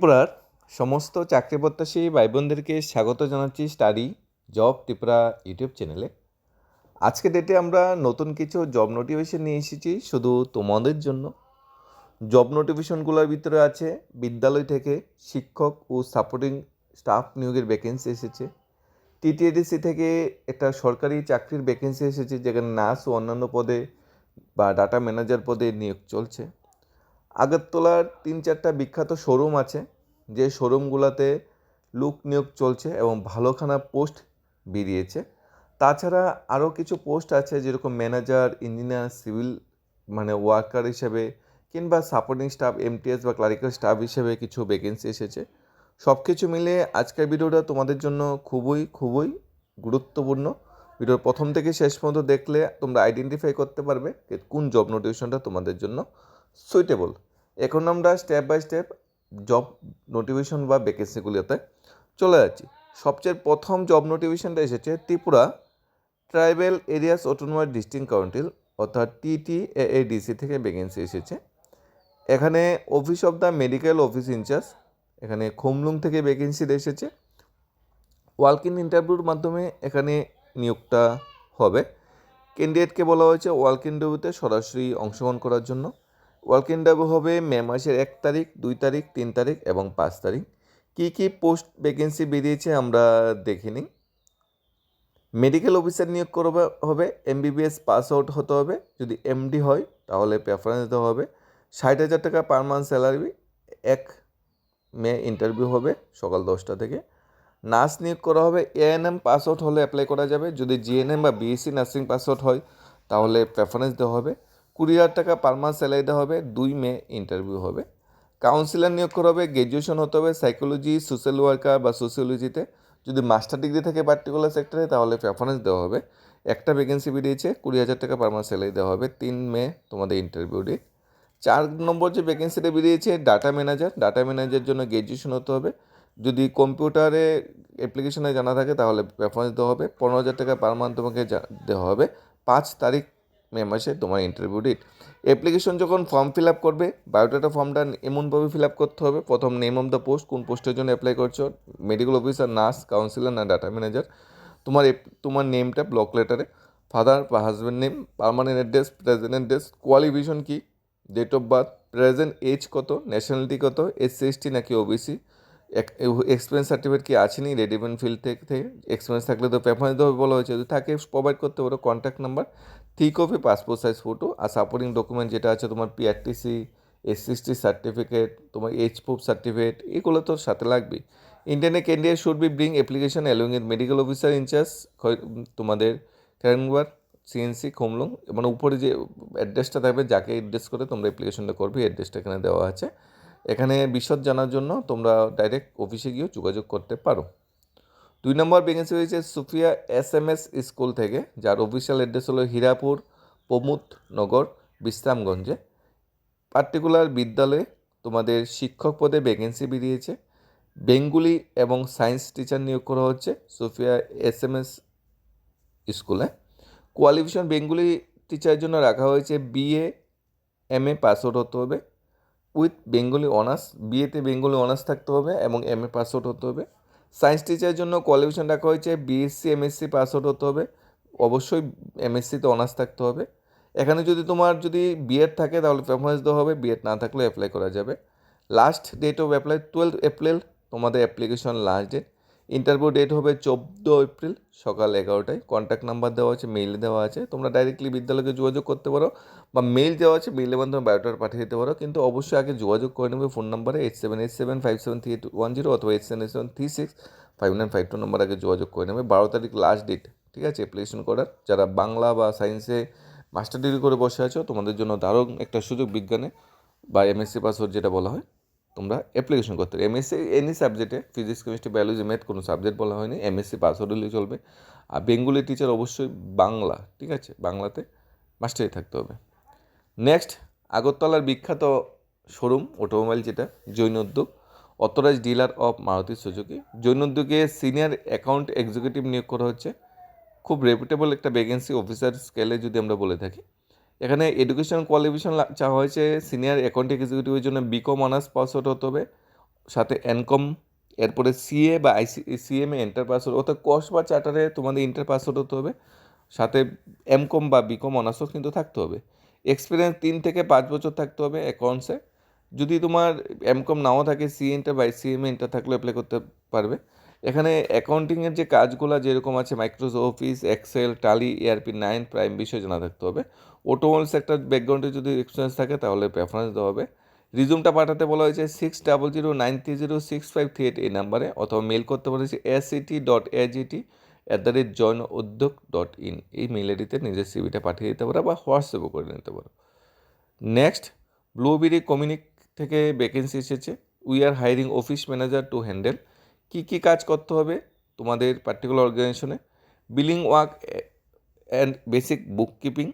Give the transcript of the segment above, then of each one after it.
ত্রিপুরার সমস্ত চাকরি প্রত্যাশী ভাই বোনদেরকে স্বাগত জানাচ্ছি স্টাডি জব ত্রিপুরা ইউটিউব চ্যানেলে। আজকে ডেটে আমরা নতুন কিছু জব নোটিফিকেশন নিয়ে এসেছি শুধু তোমাদের জন্য। জব নোটিফিকেশনগুলোর ভিতরে আছে বিদ্যালয় থেকে শিক্ষক ও সাপোর্টিং স্টাফ নিয়োগের ভ্যাকেন্সি এসেছে। টিটিএডিসি থেকে একটা সরকারি চাকরির ভ্যাকেন্সি এসেছে যেখানে নার্স ও অন্যান্য পদে বা ডাটা ম্যানেজার পদে নিয়োগ চলছে। আগরতলার তিন চারটা বিখ্যাত শোরুম আছে। যে শোরুমগুলোতে লুক নিয়োগ চলছে এবং ভালোখানা পোস্ট বেরিয়েছে। তাছাড়া আরও কিছু পোস্ট আছে যেরকম ম্যানেজার ইঞ্জিনিয়ার সিভিল মানে ওয়ার্কার হিসেবে কিংবা সাপোর্টিং স্টাফ এমটিএস বা ক্লারিক্যাল স্টাফ হিসেবে কিছু ভ্যাকেন্সি এসেছে। সব কিছু মিলে আজকের ভিডিওটা তোমাদের জন্য খুবই খুবই গুরুত্বপূর্ণ। ভিডিওর প্রথম থেকে শেষ পর্যন্ত দেখলে তোমরা আইডেন্টিফাই করতে পারবে কোন জব নোটিফিকেশনটা তোমাদের জন্য সুইটেবল এখন আমরা step by step job notification বা ভ্যাকেন্সিগুলোতে চলে যাচ্ছি। সবচেয়ে প্রথম জব নোটিফিকেশনটা এসেছে Tripura tribal areas autonomous district council অর্থাৎ টিটিএডিসি থেকে ভ্যাকেন্সি এসেছে। এখানে office of the medical office incharge এখানে খুমলুং থেকে ভ্যাকেন্সি এসেছে। ওয়ার্ক ইন ইন্টারভিউর মাধ্যমে এখানে নিয়োগটা হবে। ক্যান্ডিডেটকে বলা হয়েছে ওয়ার্ক ইন্টারভিউতে সরাসরি অংশগ্রহণ করার জন্য। ওয়ার্ক ইন্টারভিউ হবে মে মাসের এক তারিখ, দুই তারিখ, তিন তারিখ এবং পাঁচ তারিখ। কী কী পোস্ট ভ্যাকেন্সি বেরিয়েছে আমরা দেখে নিই মেডিকেল অফিসার নিয়োগ করবে হবে, এমবিবিএস পাস আউট হতে হবে, যদি এমডি হয় তাহলে প্রেফারেন্স দেওয়া হবে। ষাট হাজার টাকা পার মান্থ স্যালারি, এক মে ইন্টারভিউ হবে সকাল দশটা থেকে। নার্স নিয়োগ করা হবে, এএনএম পাস আউট হলে অ্যাপ্লাই করা যাবে, যদি জিএনএম বা বিএসসি নার্সিং পাস আউট হয় তাহলে প্রেফারেন্স দেওয়া হবে। কুড়ি হাজার টাকা পার মান্থ স্যালারি দেওয়া হবে, দুই মে ইন্টারভিউ হবে। কাউন্সিলার নিয়োগ করা হবে গ্র্যাজুয়েশন হতে হবে সাইকোলজি সোশ্যাল ওয়ার্কার বা সোশিওলজিতে যদি মাস্টার ডিগ্রি থাকে পার্টিকুলার সেক্টরে তাহলে প্রেফারেন্স দেওয়া হবে। একটা ভ্যাকেন্সি বেরিয়েছে, কুড়ি হাজার টাকা পার মান্থ স্যালারি দেওয়া হবে, তিন মে তোমাদের ইন্টারভিউ ডেট চার নম্বর যে ভ্যাকেন্সিটা বেরিয়েছে ডাটা ম্যানেজার ডাটা ম্যানেজারের জন্য গ্র্যাজুয়েশন হতে হবে। যদি কম্পিউটারে অ্যাপ্লিকেশনে জানা থাকে, তাহলে প্রেফারেন্স দেওয়া হবে। পনেরো হাজার টাকা পার মান্থ তোমাকে দেওয়া হবে। পাঁচ তারিখ মে মাসে তোমার ইন্টারভিউ ডেট অ্যাপ্লিকেশন যখন ফর্ম ফিল আপ করবে বায়োডাটা ফর্মটা এমনভাবে ফিল আপ করতে হবে। প্রথম নেম অফ দ্য পোস্ট কোন পোস্টের জন্য অ্যাপ্লাই করছ মেডিকেল অফিসার নার্স কাউন্সিলর না ডাটা ম্যানেজার তোমার তোমার নেমটা ব্লক লেটারে ফাদার বা husband name permanent address present address qualification key date of birth present age কত ন্যাশনালিটি কত এসসি এসটি নাকি ওবিসি এক্সপিরিয়েন্স সার্টিফিকেট কি আছে নি রেডিমেন্ট ফিল্ড থেকে এক্সপিরিয়েন্স থাকলে তো প্রেফারেন্স দেবে বলা হয়েছে। যদি থাকে প্রোভাইড করতে পারো contact number three copy passport size photo আর সাপোর্টিং ডকুমেন্ট যেটা আছে তোমার পিআরটিসি এসসিএসটি সার্টিফিকেট তোমার এইচ প্রুফ সার্টিফিকেট এগুলো তো সাথে লাগবেই ইন্ডিয়ানে candidate should be bring application along with medical officer incharge তোমাদের ক্যারেনবার সিএনসি খোমলং মানে উপরে যে অ্যাড্রেসটা থাকবে, যাকে অ্যাড্রেস করে তোমরা অ্যাপ্লিকেশনটা করবে অ্যাড্রেসটা এখানে দেওয়া আছে। এখানে বিশদ জানার জন্য তোমরা ডাইরেক্ট অফিসে গিয়েও যোগাযোগ করতে পারো। দুই নম্বর ভ্যাকেন্সি হয়েছে Sufia S M S school থেকে, যার অফিসিয়াল অ্যাড্রেস হলো হীরাপুর, প্রমুদ নগর, বিশ্রামগঞ্জে। পার্টিকুলার বিদ্যালয়ে তোমাদের শিক্ষক পদে ভ্যাকেন্সি বেরিয়েছে। বেঙ্গুলি এবং সায়েন্স টিচার নিয়োগ করা হচ্ছে সুফিয়া এস এম এস স্কুলে। কোয়ালিফিকেশন বেঙ্গুলি টিচারের জন্য রাখা হয়েছে BA M A pass out হতে হবে। উইথ বেঙ্গলি অনার্স বিএতে বেঙ্গলি অনার্স থাকতে হবে এবং এম এ পাস আউট হতে হবে। সায়েন্স টিচারের জন্য কোয়ালিফিকেশান রাখা হয়েছে বিএসসি এমএসসি পাস আউট হতে হবে। অবশ্যই এমএসসিতে অনার্স থাকতে হবে। এখানে যদি তোমার যদি বিএড থাকে, তাহলে প্রেফারেন্স দেওয়া হবে। বিএড না থাকলে অ্যাপ্লাই করা যাবে। Last date of apply twelve April তোমাদের application last date interview date হবে চোদ্দ এপ্রিল, সকাল এগারোটায়। কন্ট্যাক্ট নাম্বার দেওয়া আছে মেইল দেওয়া আছে। তোমরা ডাইরেক্টলি বিদ্যালয়কে যোগাযোগ করতে পারো বা মেইল দেওয়া আছে মেইলের মাধ্যমে বায়োটার পাঠিয়ে দিতে পারো। কিন্তু অবশ্যই আগে যোগাযোগ করে নেবে ফোন নাম্বারে eight seven eight seven five seven three eight one zero অথবা eight seven eight seven three six five nine five two number আগে যোগাযোগ করে নেবে। বারো তারিখ লাস্ট ডেট ঠিক আছে? অ্যাপ্লিকেশন করার। যারা বাংলা বা সায়েন্সে মাস্টার ডিগ্রি করে বসে আছো, তোমাদের জন্য দারুণ একটা সুযোগ বিজ্ঞানে বা এমএসসি পাসওয়ার্ড যেটা বলা হয়। তোমরা অ্যাপ্লিকেশন করতে পারো। এমএসসি এনি সাবজেক্টে ফিজিক্স কেমিস্ট্রি বায়োলজি ম্যাথ কোনো সাবজেক্ট বলা হয়নি। এমএসসি পাসওয়ার্ড হলেই চলবে। আর বেঙ্গলি টিচার অবশ্যই বাংলা, ঠিক আছে? বাংলাতে মাস্টারি থাকতে হবে। নেক্সট আগরতলার বিখ্যাত শোরুম অটোমোবাইল যেটা, Jain Udyog authorise dealer of Maruti Suzuki. Jain উদ্যোগে সিনিয়র অ্যাকাউন্ট এক্সিকিউটিভ নিয়োগ করা হচ্ছে। খুব রেপুটেবল একটা ভ্যাকেন্সি অফিসার স্কেলে যদি আমরা বলে থাকি। এখানে এডুকেশন কোয়ালিফিকেশন চাওয়া হয়েছে সিনিয়র অ্যাকাউন্ট এক্সিকিউটিভের জন্য বিকম অনার্স পাস হতে হবে, সাথে এনকম এরপরে সিএ বা আইসি সিএমএ এন্টার পাসওয়ার্ড অর্থাৎ কস বা চার্টারে তোমাদের ইন্টার পাসওয়ার্ড হতে হবে, সাথে এমকম বা বিকম অনার্সও কিন্তু থাকতে হবে। এক্সপিরিয়েন্স তিন থেকে পাঁচ বছর থাকতে হবে অ্যাকাউন্টসে যদি তোমার এমকম নাও থাকে সি ইন্টার বা সিএমএ ইন্টার থাকলে অ্যাপ্লাই করতে পারবে। এখানে অ্যাকাউন্টিংয়ের যে কাজগুলো যেরকম আছে Microsoft Office Excel Tally ERP nine prime বিষয় জানা থাকতে হবে। অটোমোবাইল সেক্টর ব্যাকগ্রাউন্ডে যদি এক্সপিরিয়েন্স থাকে, তাহলে প্রেফারেন্স দেওয়া হবে। রিজুমটা পাঠাতে বলা হয়েছে six double zero nine three zero six five three eight এই নাম্বারে অথবা মেল করতে বলেছে S CT dot AGT at the rate Jain Udyog dot in এই মেল আইডিতে নিজের সিভিটা পাঠিয়ে দিতে পারো বা হোয়াটসঅ্যাপও করে নিতে পারো। নেক্সট ব্লুবেরি কমিউনিক থেকে ভ্যাকেন্সি এসেছে। We are hiring office manager to handle কী কী কাজ করতে হবে তোমাদের পার্টিকুলার অর্গানাইজেশনে billing work and basic book keeping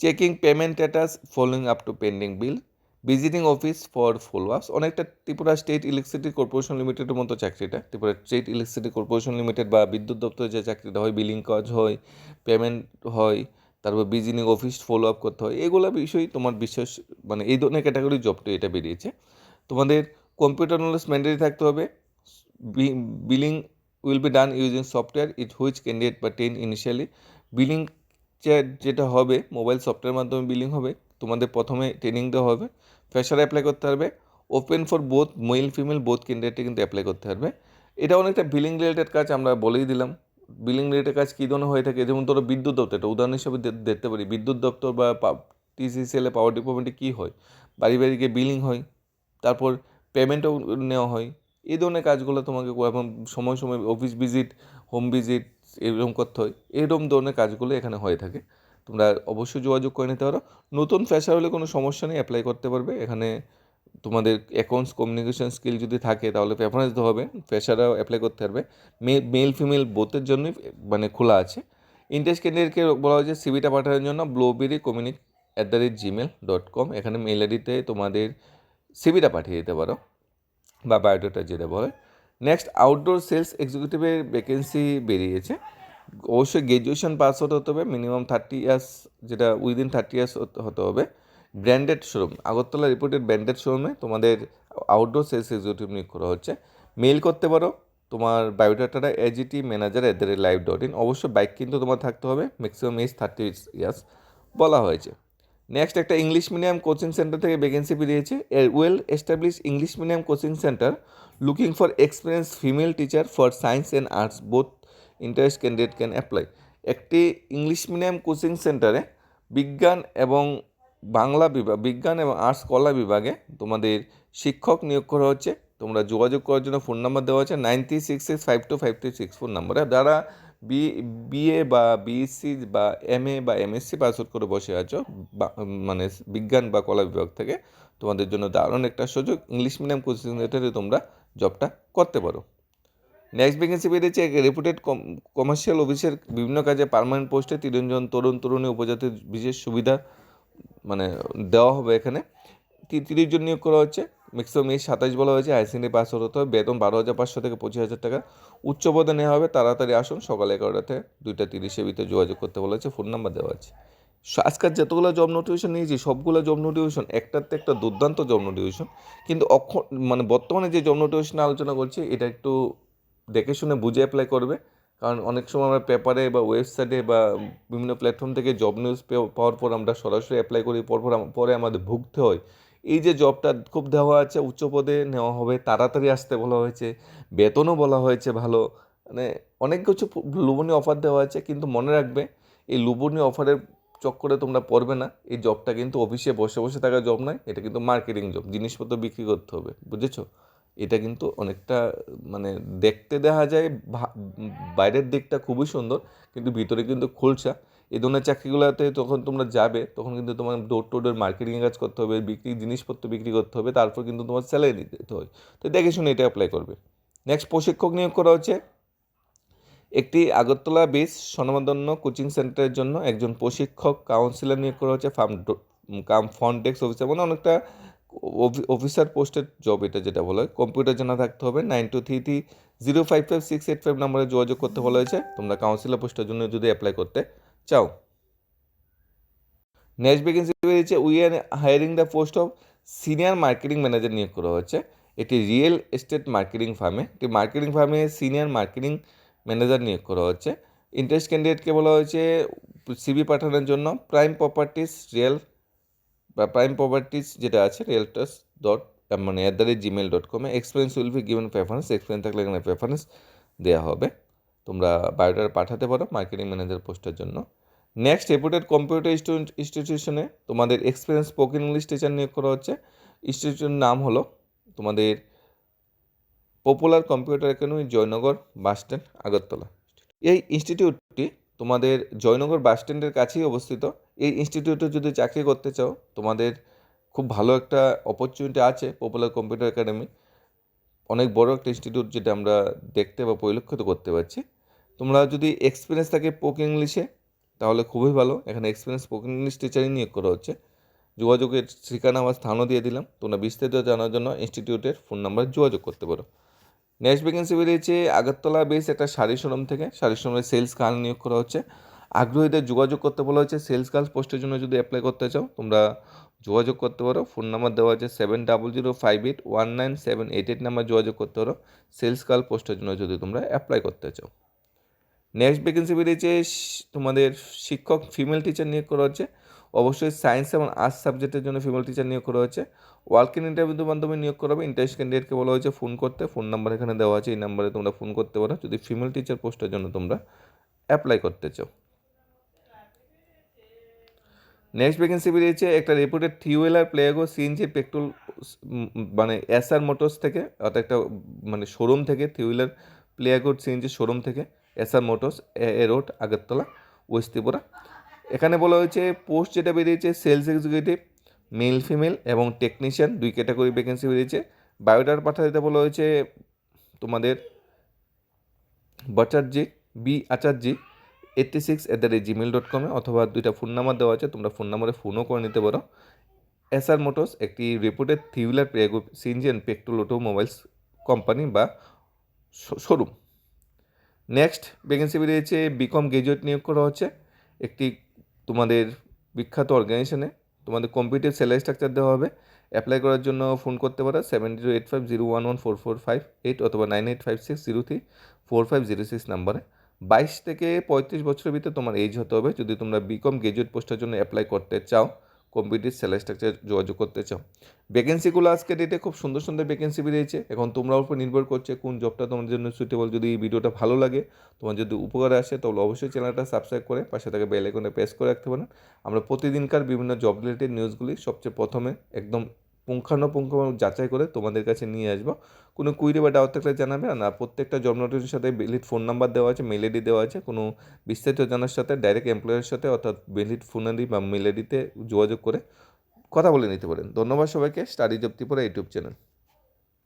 checking payment status following up to pending bill visiting office for followers অনেকটা ত্রিপুরা স্টেট ইলেকট্রিসিটি কর্পোরেশন লিমিটেডের মতো চাকরিটা। Tripura state electricity corporation limited বা বিদ্যুৎ দপ্তরে যে চাকরিটা হয় বিলিং কাজ হয় পেমেন্ট হয়, তারপর ভিজিটিং অফিস ফলো আপ করতে হয়, এগুলো বিষয় তোমার বিশেষ মানে এই ধরনের ক্যাটাগরি জবটা এটা বেরিয়েছে। তোমাদের কম্পিউটার নলেজ ম্যান্ডেটরি থাকতে হবে। Will be done using software it which candidate বা টেন ইনিশিয়ালি বিলিং যেটা হবে মোবাইল সফটওয়্যার মাধ্যমে বিলিং হবে, তোমাদের প্রথমে ট্রেনিং দেওয়া হবে ফ্রেশার অ্যাপ্লাই করতে পারবে open for both male female both ক্যান্ডিডেটে কিন্তু অ্যাপ্লাই করতে পারবে। এটা অনেকটা বিলিং রিলেটেড কাজ আমরা বলেই দিলাম। বিলিং রিলেটেড কাজ কী ধরনের হয়ে থাকে? যেমন ধরো বিদ্যুৎ দপ্তর এটা উদাহরণ হিসেবে দেখতে পারি। বিদ্যুৎ দপ্তর বা টিসিসিএলে পাওয়ার ডিপার্টমেন্টে কী হয়? বাড়ি বাড়ি গিয়ে বিলিং হয়, তারপর পেমেন্টও নেওয়া হয়। এই ধরনের কাজগুলো তোমাকে এখন সময় সময় অফিস ভিজিট হোম ভিজিট এরকম করতে হয়। এরকম ধরনের কাজগুলো এখানে হয়ে থাকে। তোমরা অবশ্যই যোগাযোগ করে নিতে পারো। নতুন ফ্যাশার হলে কোনো সমস্যা নেই অ্যাপ্লাই করতে পারবে। এখানে তোমাদের অ্যাকাউন্টস কমিউনিকেশন স্কিল যদি থাকে, তাহলে প্রেফারেন্স দেওয়া হবে। ফ্রেশাররাও অ্যাপ্লাই করতে পারবে। মেল ফিমেল বোথের জন্যই মানে খোলা আছে। ইন্টারেস্ট ক্যান্ডিডেটকে বলা হয়েছে সিভিটা পাঠানোর জন্য blueberry communique at the rate gmail dot com এখানে মেল আইডিতে তোমাদের সিভিটা পাঠিয়ে দিতে পারো। বা বায়োডাটা যেটা বলে। নেক্সট আউটডোর সেলস এক্সিকিউটিভের ভ্যাকেন্সি বেরিয়েছে। অবশ্যই গ্র্যাজুয়েশন পাস হতে হতে হবে মিনিমাম থার্টি ইয়ার্স যেটা উইদিন থার্টি ইয়ার্স হতে হবে। Branded showroom Agartala reported branded শোরুমে তোমাদের আউটডোর সেলস এক্সিকিউটিভ নিয়োগ করা হচ্ছে। মেল করতে পারো, তোমার বায়োডাটাটা AGT manager at the live dot in অবশ্যই বাইক কিন্তু তোমার থাকতে হবে ম্যাক্সিমাম এজ থার্টি ইয়ার্স বলা হয়েছে। নেক্সট একটা ইংলিশ মিডিয়াম কোচিং সেন্টার থেকে ভ্যাকেন্সি বেরিয়েছে। A well establish English medium coaching centre looking for experience female teacher for science and arts both interest candidate can apply একটি English medium coaching সেন্টারে বিজ্ঞান এবং বাংলা বিভাগ বিজ্ঞান এবং আর্টস কলা বিভাগে তোমাদের শিক্ষক নিয়োগ করা হচ্ছে। তোমরা যোগাযোগ করার জন্য ফোন নাম্বার দেওয়া আছে। Nine three six six five two five three six phone নাম্বারে যারা বি, বিএ বা বিএসসি বা এমএ বা এমএসসি পাস আউট করে বসে আছো মানে বিজ্ঞান বা কলা বিভাগ থেকে, তোমাদের জন্য দারুণ একটা সুযোগ। ইংলিশ মিডিয়াম কোচিং সেন্টারে তোমরা জবটা করতে পারো। নেক্সট ভ্যাকেন্সি বেরিয়েছে রেপুটেড কমার্শিয়াল অফিসের বিভিন্ন কাজে পার্মানেন্ট পোস্টে তিনজন তরুণ তরুণী উপজাতির বিশেষ সুবিধা মানে দেওয়া হবে এখানে। তিরিশ জন নিয়োগ করা হচ্ছে। ম্যাক্সিমাম এই সাতাশ বলা হয়েছে হাইসেকেন্ডারি পাস হতে হবে। বেতন বারো হাজার পাঁচশো থেকে পঁচিশ হাজার টাকা। উচ্চ পদে নেওয়া হবে, তাড়াতাড়ি আসুন, সকাল এগারোটাতে দুইটা তিরিশের ভিতরে যোগাযোগ করতে বলা হয়েছে ফোন নাম্বার দেওয়া আছে। আজকাল যতগুলো জব নোটিফিকেশন নিয়েছি, সবগুলো জব নোটিফিকেশন একটার তো একটা দুর্দান্ত জব নোটিফিকেশন কিন্তু অক্ষ মানে বর্তমানে যে জব নোটিফিকেশন আলোচনা করছি, এটা একটু দেখে শুনে বুঝে অ্যাপ্লাই করবে। কারণ অনেক সময় আমরা পেপারে বা ওয়েবসাইটে বা বিভিন্ন প্ল্যাটফর্ম থেকে জব নিউজ পাওয়ার পর আমরা সরাসরি অ্যাপ্লাই করি, পরপর পরে আমাদের ভুগতে হয়। এই যে জবটা খুব দেওয়া আছে, উচ্চ পদে নেওয়া হবে, তাড়াতাড়ি আসতে বলা হয়েছে, বেতনও বলা হয়েছে ভালো মানে অনেক কিছু লোভনীয় অফার দেওয়া আছে, কিন্তু মনে রাখবে, এই লোভনীয় অফারের চক্করে তোমরা পড়বে না, এই জবটা কিন্তু অফিসে বসে বসে থাকা জব নয়, এটা কিন্তু মার্কেটিং জব জিনিসপত্র বিক্রি করতে হবে, বুঝেছ? এটা কিন্তু অনেকটা মানে দেখতে দেখা যায় বাইরের দিকটা খুবই সুন্দর, কিন্তু ভিতরে কিন্তু খোলসা এই ধরনের চাকরিগুলোতে যখন তোমরা যাবে, তখন কিন্তু তোমার ডোর টু ডোর মার্কেটিং কাজ করতে হবে, বিক্রি, জিনিসপত্র বিক্রি করতে হবে, তারপর কিন্তু তোমার স্যালারি দিতে হয় তো দেখে শুনে এটা অ্যাপ্লাই করবে। নেক্সট প্রশিক্ষক নিয়োগ করা হচ্ছে। একটি আগরতলা বেস স্বনামধন্য কোচিং সেন্টারের জন্য একজন প্রশিক্ষক কাউন্সিলর নিয়োগ করা হচ্ছে firm cum front desk officer মানে অনেকটা অফিসার পোস্টের জব এটা যেটা বলা হয়। কম্পিউটার জানা থাকতে হবে nine two three three zero five five six eight five নাম্বারে যোগাযোগ করতে বলা হয়েছে। তোমরা কাউন্সিলর পোস্টের জন্য যদি অ্যাপ্লাই করতে। চাও। নেক্সট ভ্যাকেন্সি বেরিয়েছে we are hiring the post of senior marketing manager নিয়োগ করা হচ্ছে একটি রিয়েল এস্টেট মার্কেটিং ফার্মে একটি মার্কেটিং ফার্মে সিনিয়র মার্কেটিং ম্যানেজার নিয়োগ করা হচ্ছে। ইন্টারেস্ট ক্যান্ডিডেটকে বলা হয়েছে সিবি পাঠানোর জন্য। প্রাইম প্রপার্টিস রিয়েল বা প্রাইম প্রপার্টিস যেটা আছে রিয়েলটাস ডট মানে at the rate Gmail dot কমে experience will be given preference experience থাকলে এখানে প্রেফারেন্স দেওয়া হবে। তোমরা বায়োডাটা পাঠাতে পারো মার্কেটিং ম্যানেজার পোস্টের জন্য। নেক্সট রেপুটেড কম্পিউটার ইনস্টিটিউশনে তোমাদের এক্সপিরিয়েন্স স্পোকেন ইংলিশ টিচার নিয়োগ করা হচ্ছে। ইনস্টিটিউটের নাম হলো তোমাদের popular computer academy Joynagar bus stand Agartala. এই ইনস্টিটিউটটি তোমাদের জয়নগর বাস স্ট্যান্ডের কাছেই অবস্থিত। এই ইনস্টিটিউটে যদি চাকরি করতে চাও, তোমাদের খুব ভালো একটা অপরচুনিটি আছে পপুলার কম্পিউটার একাডেমি অনেক বড় একটা ইনস্টিটিউট যেটা আমরা দেখতে বা পরিলক্ষিত করতে পারছি। তোমরা যদি এক্সপিরিয়েন্স থাকে পোক ইংলিশে তাহলে খুবই ভালো। এখানে এক্সপিরিয়েন্স স্পোকেন ইংলিশ টিচারই নিয়োগ করা হচ্ছে। যোগাযোগের ঠিকানা বা স্থানও দিয়ে দিলাম। তোমরা বিস্তারিত জানার জন্য ইনস্টিটিউটের ফোন নাম্বারে যোগাযোগ করতে পারো। নেক্সট ভ্যাকেন্সি বেরিয়েছে আগরতলা বেস একটা শাড়ি শোরুম থেকে। শাড়ি শোরুমের সেলস গার্ল নিয়োগ করা হচ্ছে। আগ্রহীদের যোগাযোগ করতে বলা হয়েছে। সেলস গার্লস পোস্টের জন্য যদি অ্যাপ্লাই করতে চাও, তোমরা যোগাযোগ করতে পারো। ফোন নাম্বার দেওয়া আছে seven double zero five eight one nine seven eight eight number যোগাযোগ করতে পারো। সেলস গার্ল পোস্টের জন্য যদি তোমরা অ্যাপ্লাই করতে চাও। নেক্সট ভ্যাকেন্সি বেরিয়েছে তোমাদের শিক্ষক ফিমেল টিচার নিয়োগ করা হচ্ছে, অবশ্যই সায়েন্স এবং আর্টস সাবজেক্টের জন্য ফিমেল টিচার নিয়োগ করা হচ্ছে। ওয়ার্ক ইন ইন্টারভিউ মাধ্যমে নিয়োগ করা হবে ইন্টারেস্ট ক্যান্ডিডেটকে বলা হয়েছে ফোন করতে। ফোন নাম্বার এখানে দেওয়া আছে, এই নাম্বারে তোমরা ফোন করতে পারো। যদি ফিমেল টিচার পোস্টের জন্য তোমরা অ্যাপ্লাই করতে চাও। নেক্সট ভ্যাকেন্সি বেরিয়েছে একটা রেপুটেড থিউয়েলার প্লেগো সিএনজি পেট্রোল মানে এসআর মোটরস থেকে, অর্থাৎ একটা মানে শোরুম থেকে থিউয়েলার প্লেগো সিএনজি শোরুম থেকে। SR Motors, A road, Agartala, west Tripura. এখানে বলা হয়েছে, পোস্ট যেটা বেরিয়েছে, সেলস এক্সিকিউটিভ, মেল, ফিমেল এবং টেকনিশিয়ান, দুই ক্যাটাগরি ভ্যাকেন্সি বেরিয়েছে। বায়োডাটা পাঠাতে দিতে বলা হয়েছে, তোমাদের বচার্জি, B Acharjee eighty six at the rate gmail dot কমে অথবা দুইটা ফোন নাম্বার দেওয়া আছে, তোমরা ফোন নাম্বারে ফোনও করে নিতে পারো। এসআর মোটরস একটি reputed three wheeler and petrol automobiles company বা শোরুম নেক্সট ভ্যাকেন্সি বেরিয়েছে বিকম গ্রাজুয়েট নিয়োগ করা হচ্ছে। একটি তোমাদের বিখ্যাত অর্গানাইজেশনে তোমাদের কম্পিউটার স্যালারি স্ট্রাকচার দেওয়া হবে। অ্যাপ্লাই করার জন্য ফোন করতে পারো seven zero eight five zero one one four four five eight অথবা nine eight five six zero three four five zero six নাম্বারে বাইশ থেকে পঁয়ত্রিশ বছরের ভিতরে তোমার এজ হতে হবে। যদি তোমরা বিকম গ্রাজুয়েট পোস্টের জন্য অ্যাপ্লাই করতে চাও কম্পিউটার স্যালারি স্ট্রাকচার যোগাযোগ করতে চাও। ভ্যাকেন্সিগুলো আজকে ডেটে খুব সুন্দর সুন্দর ভ্যাকেন্সি বেরিয়েছে। এখন তোমরা উপর নির্ভর করছে কোন জবটা তোমার জন্য সুইটেবল যদি এই ভিডিওটা ভালো লাগে, তোমার যদি উপকারে আসে, তাহলে অবশ্যই চ্যানেলটা সাবস্ক্রাইব করে পাশে থাকে বেল আইকনে প্রেস করে রাখতে পারেন আমরা প্রতিদিনকার বিভিন্ন জব রিলেটেড নিউজগুলি সবচেয়ে প্রথমে একদম পুঙ্খানুপুঙ্খ যাচাই করে তোমাদের কাছে নিয়ে আসব। কোনো কুইরি বা ডাউট থাকলে জানাবে। আর প্রত্যেকটা জব সাথে বেলিড ফোন নাম্বার দেওয়া আছে মেল আইডি দেওয়া আছে। কোনো বিস্তারিত জানার সাথে ডাইরেক্ট এমপ্লয়ের সাথে, অর্থাৎ বেলিড ফোন আইডি বা মেল আইডিতে যোগাযোগ করে কথা বলে নিতে পারেন। ধন্যবাদ সবাইকে। Study job Tripura YouTube channel